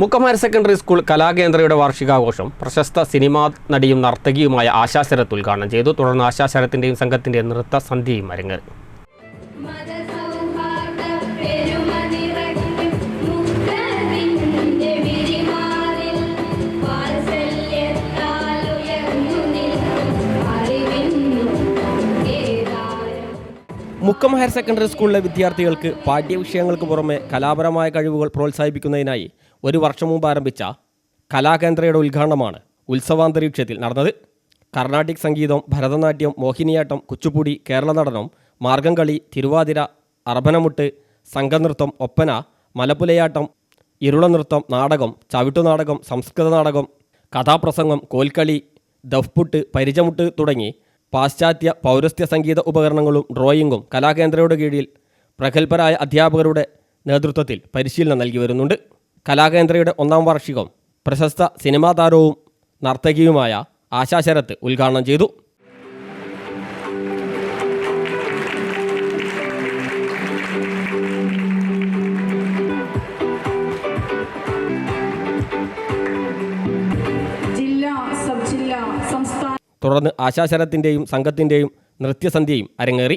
Mukkam higher secondary school കലാകേന്ദ്രയുടെ വാർഷികാഘോഷം പ്രശസ്ത സിനിമാ നടിയും നർത്തകിയുമായ ആശാശരത്ത് ഉദ്ഘാടനം ചെയ്തു. തുടർന്ന് ആശാശരത്തിന്റെയും സംഘത്തിന്റെയും നൃത്ത സന്ധ്യയും അരങ്ങേറി. മുക്കം ഹയർ സെക്കൻഡറി സ്കൂളിലെ വിദ്യാർത്ഥികൾക്ക് പാഠ്യവിഷയങ്ങൾക്ക് പുറമെ കലാപരമായ കഴിവുകൾ പ്രോത്സാഹിപ്പിക്കുന്നതിനായി ഒരു വർഷം മുമ്പ് ആരംഭിച്ച കലാകേന്ദ്രയുടെ ഉദ്ഘാടനമാണ് ഉത്സവാന്തരീക്ഷത്തിൽ നടന്നത്. കർണാട്ടിക് സംഗീതം ഭരതനാട്യം മോഹിനിയാട്ടം കുച്ചുപ്പുടി കേരള നടനം മാർഗംകളി തിരുവാതിര അർബനമുട്ട് സംഘനൃത്തം ഒപ്പന മലപ്പുലയാട്ടം ഇരുളനൃത്തം നാടകം ചവിട്ടുനാടകം സംസ്കൃത നാടകം കഥാപ്രസംഗം കോൽക്കളി ദഫ്പുട്ട് പരിചമുട്ട് തുടങ്ങി പാശ്ചാത്യ പൗരസ്ത്യ സംഗീത ഉപകരണങ്ങളും ഡ്രോയിങ്ങും കലാകേന്ദ്രയുടെ കീഴിൽ പ്രഗത്ഭരായ അധ്യാപകരുടെ നേതൃത്വത്തിൽ പരിശീലനം നൽകി വരുന്നുണ്ട്. കലാകേന്ദ്രയുടെ ഒന്നാം വാർഷികം പ്രശസ്ത സിനിമാ താരവും നർത്തകിയുമായ ആശാ ശരത്ത് ഉദ്ഘാടനം ചെയ്തു. തുടർന്ന് ആശാശരത്തിന്റെയും സംഘത്തിന്റെയും നൃത്യസന്ധ്യയും അരങ്ങേറി.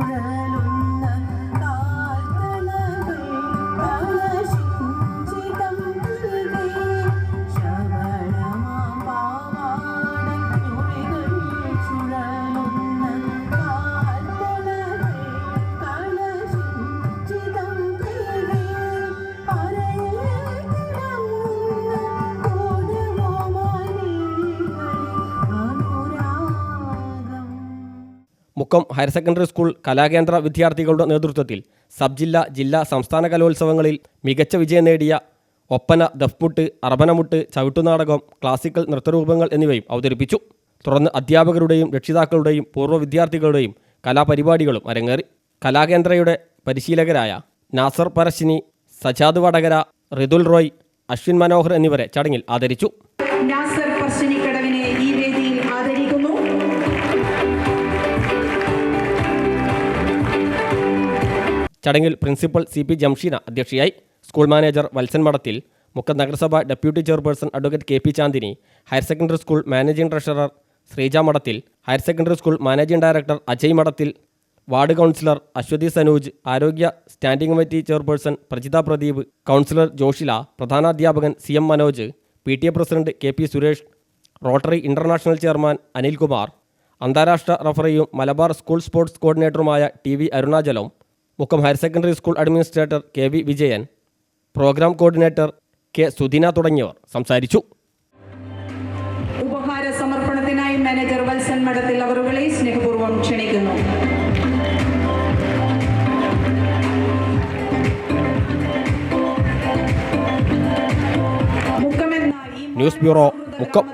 人。Mukkam higher secondary school Kalakendra വിദ്യാർത്ഥികളുടെ നേതൃത്വത്തിൽ സബ് ജില്ലാ ജില്ലാ സംസ്ഥാന കലോത്സവങ്ങളിൽ മികച്ച വിജയം നേടിയ ഒപ്പന ദഫ്മുട്ട് അർബനമുട്ട് ചവിട്ടുനാടകം ക്ലാസിക്കൽ നൃത്തരൂപങ്ങൾ എന്നിവയും അവതരിപ്പിച്ചു. തുടർന്ന് അധ്യാപകരുടെയും രക്ഷിതാക്കളുടെയും പൂർവ വിദ്യാർത്ഥികളുടെയും കലാപരിപാടികളും അരങ്ങേറി. കലാകേന്ദ്രയുടെ പരിശീലകരായ നാസർ പരശിനി സജാദ് വടകര റിതുൽ റോയ് അശ്വിൻ മനോഹർ എന്നിവരെ ചടങ്ങിൽ ആദരിച്ചു. ചടങ്ങിൽ പ്രിൻസിപ്പൽ സി പി ജംഷീന അധ്യക്ഷയായി സ്കൂൾ മാനേജർ വത്സൻ മഠത്തിൽ മുക്കം നഗരസഭ deputy chairperson advocate K P Chandini higher secondary school managing treasurer Sreeja Madathil higher secondary school managing director Ajay Madathil ward councillor Aswathi Sanuj ആരോഗ്യ standing committee chairperson Prajitha Pradeep councillor Joshila പ്രധാനാധ്യാപകൻ C M Manoj P T A president K P Suresh rotary international chairman Anilkumar അന്താരാഷ്ട്ര റഫറിയും Malabar school sports കോർഡിനേറ്ററുമായ T V Arunachalam Mukkam higher secondary school administrator K V Vijayan programme coordinator K Sudina തുടങ്ങിയവർ സംസാരിച്ചു. ഉപഹാര സമർപ്പണത്തിനായി manager Valsan മഠത്തിൽ അവരുകളെ സ്നേഹപൂർവം ക്ഷണിക്കുന്നു. News bureau Mukkam.